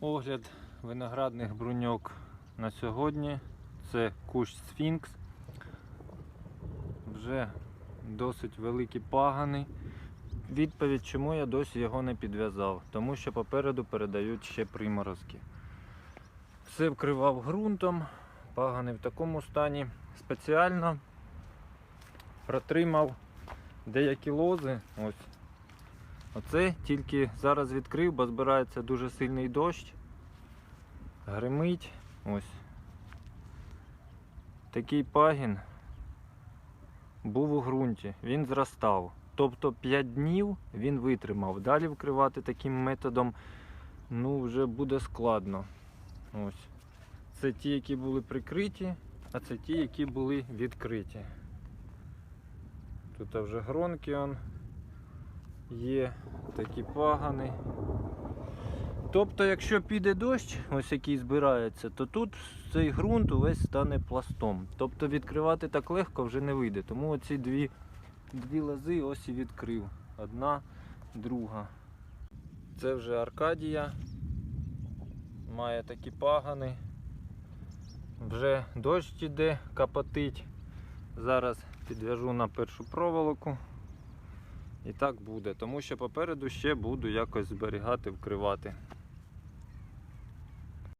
Огляд виноградних бруньок на сьогодні. Це кущ Сфінкс. Вже досить великі пагани. Відповідь, чому я досі його не підв'язав, тому що попереду передають ще приморозки. Все вкривав ґрунтом, пагани в такому стані. Спеціально протримав деякі лози. Ось. Оце тільки зараз відкрив, бо збирається дуже сильний дощ. Гримить. Ось. Такий пагін був у ґрунті, він зростав. Тобто 5 днів він витримав. Далі вкривати таким методом ну, вже буде складно. Ось. Це ті, які були прикриті, а це ті, які були відкриті. Тут вже гронки он є, такі пагани. Тобто, якщо піде дощ, ось який збирається, то тут цей ґрунт увесь стане пластом. Тобто відкривати так легко вже не вийде. Тому оці дві, дві лози ось і відкрив. Одна, друга. Це вже Аркадія. Має такі пагани. Вже дощ іде, капотить. Зараз підв'яжу на першу проволоку. І так буде, тому що попереду ще буду якось зберігати, вкривати.